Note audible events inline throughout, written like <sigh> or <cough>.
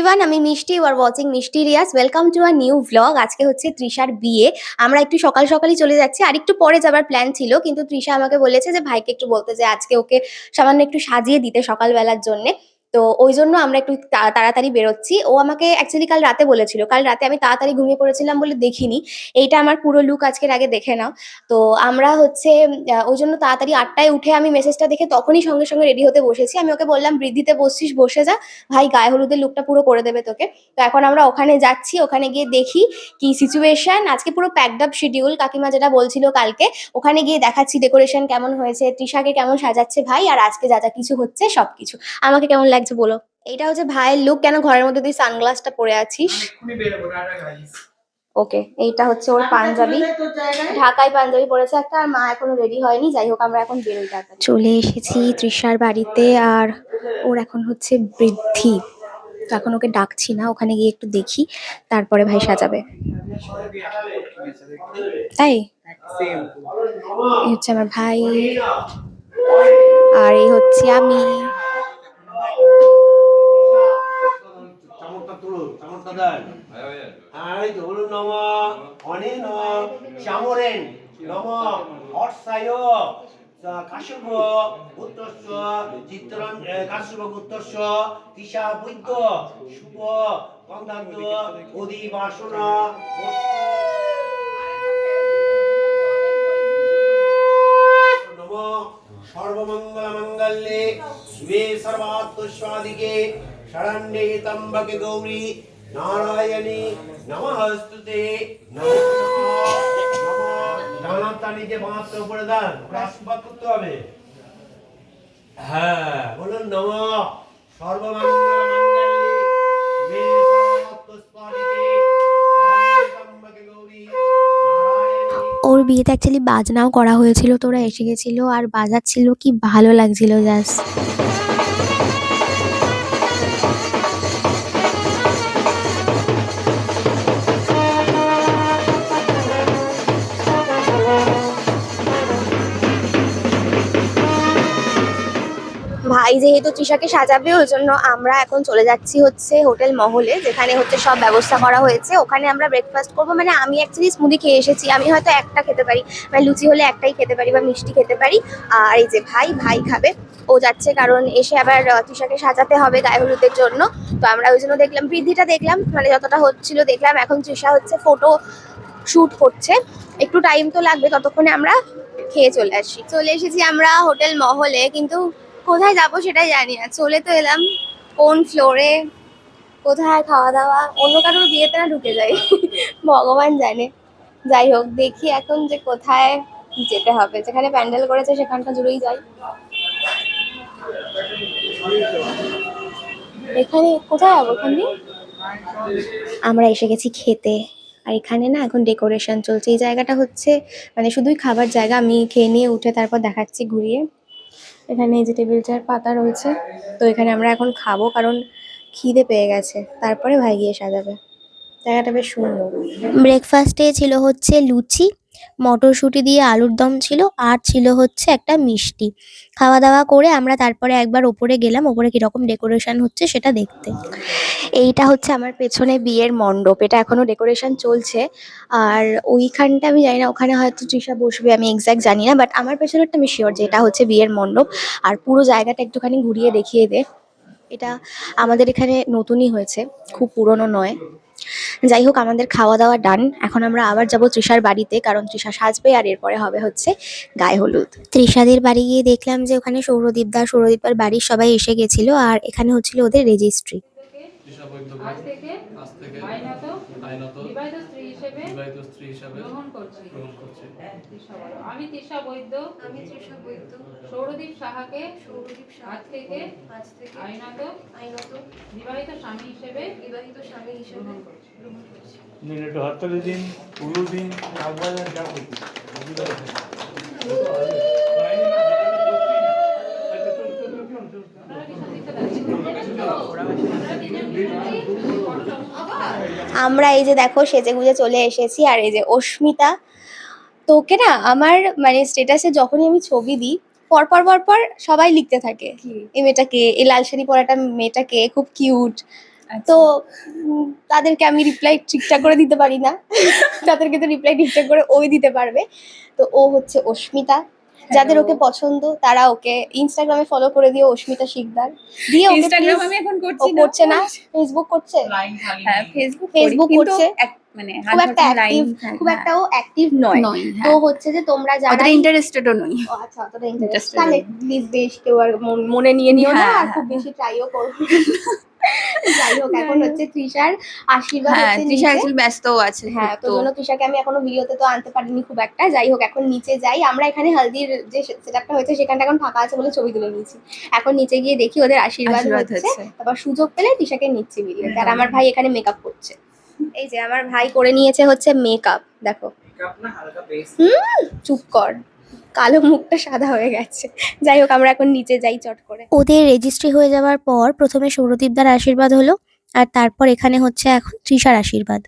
Everyone আমি মিষ্টি you are watching mysterious welcome to a new blog আজকে হচ্ছে তৃষার বিয়ে। আমরা একটু সকাল সকালই চলে যাচ্ছি। আর একটু পরে যাবার প্ল্যান ছিল, কিন্তু তৃষা আমাকে বলেছে যে, ভাইকে একটু বলতে যে, আজকে ওকে সামান্য একটু সাজিয়ে দিতে সকালবেলার জন্যে। তো ওই জন্য আমরা একটু তাড়াতাড়ি বেরোচ্ছি। ও আমাকে অ্যাকচুয়ালি কাল রাতে বলেছিল। কাল রাতে আমি তাড়াতাড়ি ঘুমিয়ে পড়েছিলাম বলে দেখিনি। এইটা আমার পুরো লুক আজকের আগে দেখে নাও। তো আমরা হচ্ছে ওই জন্য তাড়াতাড়ি আটটায় উঠে আমি মেসেজটা দেখে তখনই সঙ্গে সঙ্গে রেডি হতে বসেছি। আমি ওকে বললাম, বৃদ্ধিতে বসছিস, বসে যা। ভাই, গায়ে হলুদের লুকটা পুরো করে দেবে তোকে। তো এখন আমরা ওখানে যাচ্ছি, ওখানে গিয়ে দেখি কি সিচুয়েশন আজকে পুরো প্যাকড আপ শিডিউল কাকিমা যেটা বলছিল কালকে। ওখানে গিয়ে দেখাচ্ছি ডেকোরেশন কেমন হয়েছে তৃষাকে কেমন সাজাচ্ছে ভাই, আর আজকে যা যা কিছু হচ্ছে সবকিছু। আমাকে কেমন লাগছে বলো এটা হচ্ছে ভাইয়ের লুক কেন ঘরের মধ্যে তুই সানগ্লাসটা পরে আছিস? ওকে এইটা হচ্ছে ওর পাঞ্জাবি। ঢাকায় পাঞ্জাবি পরেছে একটা আর মা এখনও রেডি হয়নি যাই হোক আমরা এখন বেরোই তাড়াতাড়ি। চলে এসেছি তৃষার বাড়িতে আর ওর এখন হচ্ছে বৃদ্ধি। তো এখন ওকে ডাকছি না ওখানে গিয়ে একটু দেখি তারপরে ভাই সাজাবে। তাই এই হচ্ছে আমার ভাই। আর এই হচ্ছে আমি। তুলুন চামচটা দেন এই তো বলুন নম অনেন শ্যামরেন নম হর্ষায় কাশ্যপ উত্তর্ষ চিত্তরণ কাশ্যপ উত্তর্ষ তিশা বৈদ্য শুভ গন্ধান্ত অধিবাসন সর্বমঙ্গলমঙ্গলে শিবে সর্বাত্মস্বাদিকে শরণ্যে তম্বকে গৌরী নারায়ণী, নমস্তুতে। বাঁধতে উপরে করতে হবে। হ্যাঁ বলুন, নম। ওর বিয়েতে অ্যাকচুয়ালি বাজনাও করা হয়েছিল, তোরা এসে গেছিল আর বাজাচ্ছিল, কি ভালো লাগছিল জাস্ট ভাই যেহেতু তৃষাকে সাজাবে ওই জন্য আমরা এখন চলে যাচ্ছি হচ্ছে হোটেল মহলে, যেখানে হচ্ছে সব ব্যবস্থা করা হয়েছে। ওখানে আমরা ব্রেকফাস্ট করব। মানে আমি অ্যাকচুয়ালি স্মুদি খেয়ে এসেছি। আমি হয়তো একটা খেতে পারি মানে লুচি হলে একটাই খেতে পারি বা মিষ্টি খেতে পারি। আর এই যে ভাই ভাই খাবে। ও যাচ্ছে কারণ এসে আবার তৃষাকে সাজাতে হবে গায়ে হলুদের জন্য। তো আমরা ওই জন্য দেখলাম, বৃদ্ধিটা দেখলাম। মানে যতটা হচ্ছিল দেখলাম। এখন তৃষা হচ্ছে ফটো শ্যুট করছে। একটু টাইম তো লাগবে, ততক্ষণে আমরা খেয়ে চলে আসি। চলে এসেছি আমরা হোটেল মহলে। কিন্তু কোথায় যাব সেটাই জানি না। চলে তো এলাম কোন ফ্লোরে কোথায় খাওয়া দাওয়া অন্য কারোর বিয়েতে না ঢুকে যাই। <laughs> ভগবান জানে। যাই হোক, দেখি এখন যে কোথায় যেতে হবে। যেখানে প্যান্ডেল করেছে সেখানটা জুড়েই যাই। এখানে কোথায় যাব ওখানে আমরা এসে গেছি খেতে। আর এখানে না এখন ডেকোরেশন চলছে। এই জায়গাটা হচ্ছে মানে শুধুই খাবার জায়গা। আমি খেয়ে নিয়ে উঠে তারপর দেখাচ্ছি ঘুরিয়ে। এখানে এই যে টেবিল চেয়ার পাতা রয়েছে, তো এখানে আমরা এখন খাব কারণ খিদে পেয়ে গেছে। তারপরে ভাই গিয়ে সাজাবে। জায়গাটা বেশ সুন্দর। ব্রেকফাস্টে ছিল হচ্ছে লুচি মটরশুঁটি দিয়ে আলুর দম ছিল, আর ছিল হচ্ছে একটা মিষ্টি। খাওয়া দাওয়া করে আমরা তারপরে একবার ওপরে গেলাম, ওপরে কীরকম ডেকোরেশন হচ্ছে সেটা দেখতে। এইটা হচ্ছে আমার পেছনে বিয়ের মণ্ডপ, এটা এখনও ডেকোরেশন চলছে। আর ওইখানটা আমি জানি না, ওখানে হয়তো তৃষা বসবে, আমি এক্স্যাক্ট জানি না বাট আমার পেছনেরটা আমি শিওর যে এটা হচ্ছে বিয়ের মণ্ডপ। আর পুরো জায়গাটা একটুখানি ঘুরিয়ে দেখিয়ে দে। এটা আমাদের এখানে নতুনই হয়েছে, খুব পুরনো নয়। যাই হোক আমাদের খাওয়া দাওয়া ডান এখন আমরা আবার যাব তৃষার বাড়িতে কারণ তৃষা সাজবে আর এরপরে হবে হচ্ছে গায়ে হলুদ তৃষাদের বাড়ি গিয়ে দেখলাম যে ওখানে সৌরদীপ দা সৌরদীপার বাড়ির সবাই এসে গেছিল আর এখানে হচ্ছিল ওদের রেজিস্ট্রি আজ থেকে আজ থেকে আইনত আইনত বিবাহিত স্ত্রী হিসেবে হিসাবে গ্রহণ করছি। গ্রহণ করছি। হ্যাঁ, আমি তৃষা বৈদ্য। আমি তৃষা বৈদ্য। সৌরদীপ সাহাকে সৌরদীপ সাহা থেকে আজ থেকে আইনত আইনত বিবাহিত স্বামী হিসেবে বিবাহিত স্বামী হিসেবে গ্রহণ করছি। গ্রহণ করছি। মিনিট হাততালি দিন পুরো দিন আগবাজার যা করছি আমরা এই যে দেখো সেজে গুজে চলে এসেছি আর এই যে অস্মিতা তোকে না আমার মানে স্টেটাসে যখনই আমি ছবি দিই পর পর পর পর সবাই লিখতে থাকে। এই মেয়েটাকে এই লাল শাড়ি পরাটা মেয়েটাকে খুব কিউট তো তাদেরকে আমি রিপ্লাই ঠিকঠাক করে দিতে পারি না। <laughs> তাদেরকে তো রিপ্লাই ঠিকঠাক করে ওই দিতে পারবে। তো ও হচ্ছে অস্মিতা। যাদের ওকে পছন্দ তারা ওকে ইনস্টাগ্রামে ফলো করে দিও অস্মিতা শিকদার। দিয়ে ওকে ইনস্টাগ্রাম আমি এখন করছি করছে না? ফেসবুক করছে? হ্যাঁ ফেসবুক ফেসবুক করছে। মানে খুব একটা অ্যাক্টিভ হ্যাঁ, খুব একটা ও অ্যাক্টিভ নয়। নয়। তো হচ্ছে যে তোমরা যারা ইন্টারেস্টেডও নই। আচ্ছা অতটা তাহলে প্লিজ বেশ কেউ আর মনে নিয়ে নিও না হ্যাঁ, আর খুব বেশি ট্রাইও করো না। <laughs> যাই হোক এখন হচ্ছে তৃষার আশীর্বাদ হ্যাঁ তৃষা নিচে। অ্যাকচুয়ালি ব্যস্তও আছে হ্যাঁ তো জন্য তৃষাকে আমি এখনও ভিডিওতে তো আনতে পারিনি খুব একটা। যাই হোক এখন নিচে যাই। আমরা এখানে হলদির যে সেটআপটা হয়েছে সেখানটা এখন ফাঁকা আছে বলে ছবি তুলে নিয়েছি। এখন নিচে গিয়ে দেখি ওদের আশীর্বাদ হচ্ছে। তারপর সুযোগ পেলে তৃষাকে নিচ্ছি ভিডিওতে আর আমার ভাই এখানে মেকআপ করছে। এই যে আমার ভাই করে নিয়েছে হচ্ছে মেকআপ দেখো। হুম চুপ কর। কালো মুখটা সাদা হয়ে গেছে। যাই হোক আমরা এখন নিচে যাই চট করে। ওদের রেজিস্ট্রি হয়ে যাওয়ার পর প্রথমে সৌরদীপ সৌরদীপদার আশীর্বাদ হলো আর তারপর এখানে হচ্ছে এখন তৃষার আশীর্বাদ।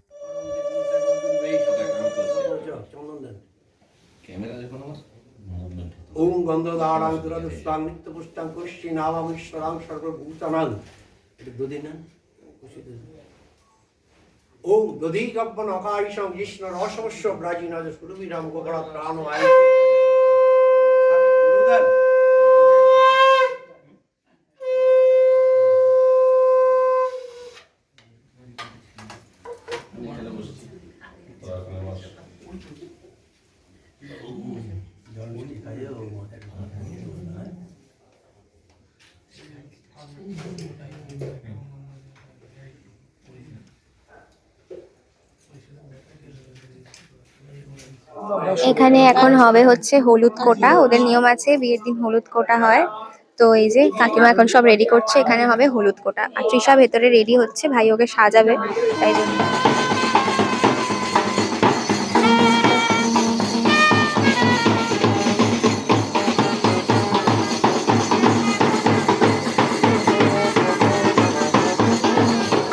ওম গন্ধদারাং দুরাদুষ্টাং নিত্যপুষ্টাং কুষ্টি নামামীশ্বরাং সর্বভূতানাং এটা দুদিন না দুদিন। ওম দধি গব্বন অকারিশং কৃষ্ণ রসমস্য ব্রাজীনাজ সুরবিরাম গোবরা প্রাণ আয় দেন এখানে এখন হবে হচ্ছে হলুদ কোটা। ওদের নিয়ম আছে, বিয়ের দিন হলুদ কোটা হয়। তো এই যে কাকিমা এখন সব রেডি করছে, এখানে হবে হলুদ কোটা। আর তৃষা ভেতরে রেডি হচ্ছে, ভাই ওকে সাজাবে। তাই জন্য।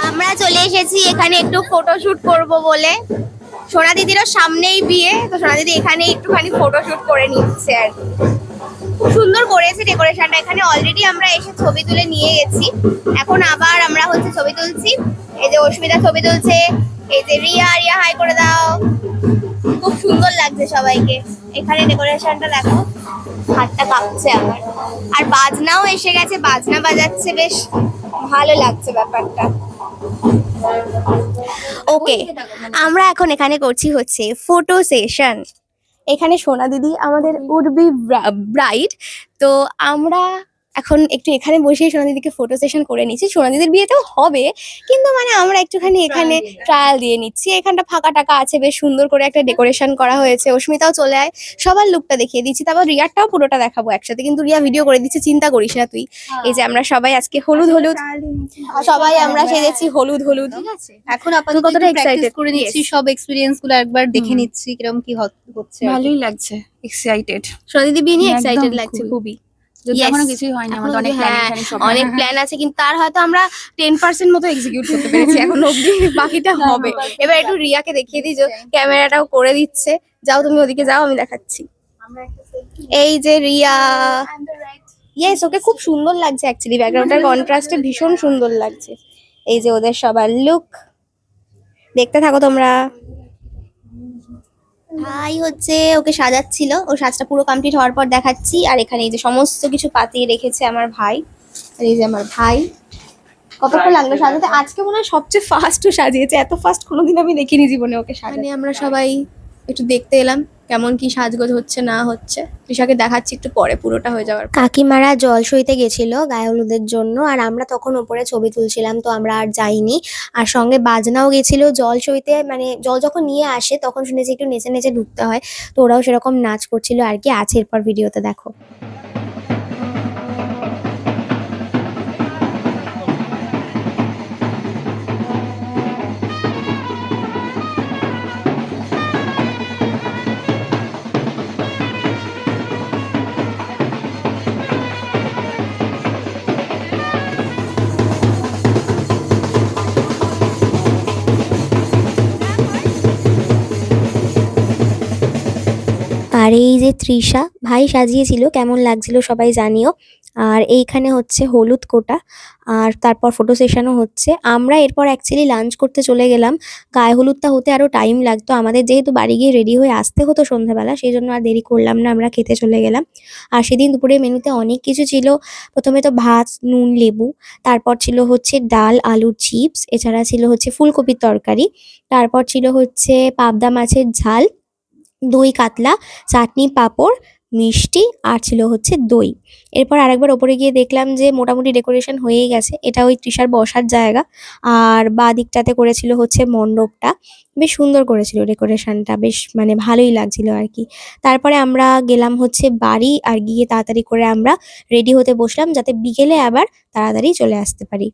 আমরা চলে এসেছি এখানে একটু ফটোশুট করব বলে। সোনা দিদিরও সামনেই বিয়ে, তো সোনা দিদি এখানে একটুখানি ফটোশুট করে নিচ্ছে আর। খুব সুন্দর করেছে ডেকোরেশনটা এখানে অলরেডি আমরা এসে ছবি তুলে নিয়ে গেছি। এখন আবার আমরা হচ্ছে ছবি তুলছি। এই যে অস্মিতা ছবি তুলছে, এই যে রিয়া রিয়া হাই করে দাও। খুব সুন্দর লাগছে সবাইকে। এখানে ডেকোরেশনটা দেখো, হাতটা কাঁপছে আমার আর বাজনাও এসে গেছে, বাজনা বাজাচ্ছে বেশ। ভালো লাগছে ব্যাপারটা। ওকে, আমরা এখন এখানে করছি হচ্ছে ফটো সেশন এখানে সোনা দিদি আমাদের উড বি ব্রাইড তো আমরা এখন একটু এখানে বসে সোনা দিদিকে ফটো সেশন করে নিচ্ছি। সোনা দিদির বিয়েতেও হবে কিন্তু মানে আমরা একটুখানি এখানে ট্রায়াল দিয়ে নিচ্ছি। এখানটা ফাঁকা টাকা আছে বেশ সুন্দর করে একটা ডেকোরেশন করা হয়েছে। অস্মিতাও চলে আয় সবার লুকটা দেখিয়ে দিচ্ছি। তারপর রিয়ারটাও পুরোটা দেখাবো একসাথে। কিন্তু রিয়া ভিডিও করে দিচ্ছে চিন্তা করিস না তুই। এই যে আমরা সবাই আজকে হলুদ হলুদ। সবাই আমরা সেজেছি হলুদ হলুদ। ঠিক আছে। এখন আপাতত কতটা excited? করে নিচ্ছি। সব এক্সপিরিয়েন্সগুলো একবার দেখে নিচ্ছি কীরকম কি হচ্ছে ভালোই লাগছে এক্সাইটেড সোনা দিদি বিয়ে নিয়ে এক্সাইটেড লাগছে খুবই। যদি এখনও কিছুই হয়নি আমাদের অনেক হ্যাঁ, অনেক প্ল্যান আছে কিন্তু তার হয়তো আমরা টেন পার্সেন্ট মতো এক্সিকিউট করতে পেরেছি <laughs> এখন অব্দি বাকিটা হবে। এবার একটু রিয়াকে দেখিয়ে দিই ক্যামেরাটাও করে দিচ্ছে। যাও তুমি ওদিকে যাও আমি দেখাচ্ছি। এই যে রিয়া। ইয়েস ওকে খুব সুন্দর লাগছে অ্যাকচুয়ালি ব্যাকগ্রাউন্ডের কন্ট্রাস্টে ভীষণ সুন্দর লাগছে। এই যে ওদের সবার লুক দেখতে থাকো তোমরা। ভাই হচ্ছে ওকে সাজাচ্ছিল। ও সাজটা পুরো কমপ্লিট হওয়ার পর দেখাচ্ছি। আর এখানে এই যে সমস্ত কিছু পাতিয়ে রেখেছে আমার ভাই। এই যে আমার ভাই। কতক্ষণ লাগল সাজাতে? আজকে মনে হয় সবচেয়ে ফাস্ট ও সাজিয়েছে। এত ফাস্ট কোনোদিন আমি দেখিনি জীবনে ওকে সাজাতে। আমরা সবাই একটু দেখতে এলাম। কেমন কি সাজগোজ হচ্ছে, না হচ্ছে ঋষাকে দেখাচ্ছি একটু পরে, পুরোটা হয়ে যাওয়ার কাকিমারা জল সইতে গেছিল গায়ে হলুদের জন্য, আর আমরা তখন ওপরে ছবি তুলছিলাম, তো আমরা আর যাইনি। আর সঙ্গে বাজনাও গেছিল জল সইতে মানে জল যখন নিয়ে আসে, তখন শুনেছি একটু নেচে নেচে ঢুকতে হয়, তো ওরাও সেরকম নাচ করছিল আর কি, আছে এরপর ভিডিওতে, দেখো। যে তৃষা, ভাই সাজিয়েছিল, কেমন লাগছিল সবাই জানিও। আর এইখানে হচ্ছে হলুদ কোটা, আর তারপর ফটো সেশনও হচ্ছে। আমরা এরপর অ্যাকচুয়ালি লাঞ্চ করতে চলে গেলাম। গায়ে হলুদটা হতে আরও টাইম লাগতো। আমাদের যেহেতু বাড়ি গিয়ে রেডি হয়ে আসতে হতো সন্ধ্যাবেলা, সেই জন্য আর দেরি করলাম না, আমরা খেতে চলে গেলাম। আর সেদিন দুপুরে মেনুতে অনেক কিছু ছিল। প্রথমে তো ভাত, নুন, লেবু, তারপর ছিল হচ্ছে ডাল, আলুর চিপস এছাড়া ছিল হচ্ছে ফুলকপির তরকারি, তারপর ছিল হচ্ছে পাবদা মাছের ঝাল দই, কাতলা, চাটনি, পাঁপড়, মিষ্টি আর ছিল হচ্ছে দই। এরপর আরেকবার ওপরে গিয়ে দেখলাম যে মোটামুটি ডেকোরেশন হয়েই গেছে। এটা ওই তৃষার বসার জায়গা। আর বাঁ দিকটাতে করেছিল হচ্ছে মণ্ডপটা। বেশ সুন্দর করেছিল ডেকোরেশনটা। বেশ মানে ভালোই লাগছিল আর কি। তারপরে আমরা গেলাম হচ্ছে বাড়ি আর গিয়ে তাড়াতাড়ি করে আমরা রেডি হতে বসলাম যাতে বিকেলে আবার তাড়াতাড়ি চলে আসতে পারি।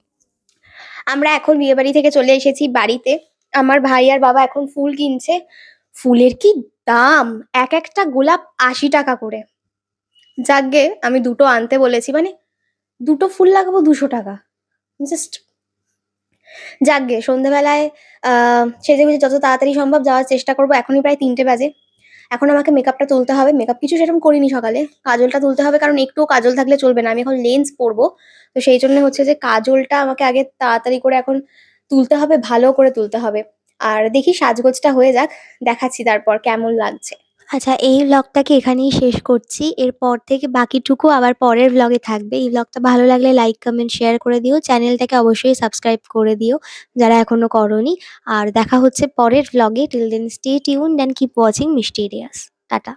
আমরা এখন বিয়ে বাড়ি থেকে চলে এসেছি বাড়িতে। আমার ভাই আর বাবা এখন ফুল কিনছে। ফুলের কি দাম এক একটা গোলাপ আশি টাকা করে। যাকগে, আমি দুটো আনতে বলেছি মানে দুটো ফুল লাগাবো দুশো টাকা। জাস্ট যাকগে, সন্ধেবেলায় আহ সেজে গুজে যত তাড়াতাড়ি সম্ভব যাওয়ার চেষ্টা করব। এখনই প্রায় তিনটে বাজে। এখন আমাকে মেকআপটা তুলতে হবে। মেকআপ কিছু সেরকম করিনি সকালে। কাজলটা তুলতে হবে, কারণ একটুও কাজল থাকলে চলবে না। আমি এখন লেন্স পরবো। তো সেই জন্য হচ্ছে যে, কাজলটা আমাকে আগে তাড়াতাড়ি করে এখন তুলতে হবে, ভালো করে তুলতে হবে। আর দেখি সাজগোজটা হয়ে যাক, দেখাচ্ছি তারপর কেমন লাগছে। আচ্ছা এই ব্লগটাকে এখানেই শেষ করছি। এরপর থেকে বাকিটুকু আবার পরের ব্লগে থাকবে। এই ব্লগটা ভালো লাগলে লাইক কমেন্ট শেয়ার করে দিও। চ্যানেলটাকে অবশ্যই সাবস্ক্রাইব করে দিও, যারা এখনও করনি। আর দেখা হচ্ছে পরের ব্লগে till then stay tune and keep watching mysterious tata.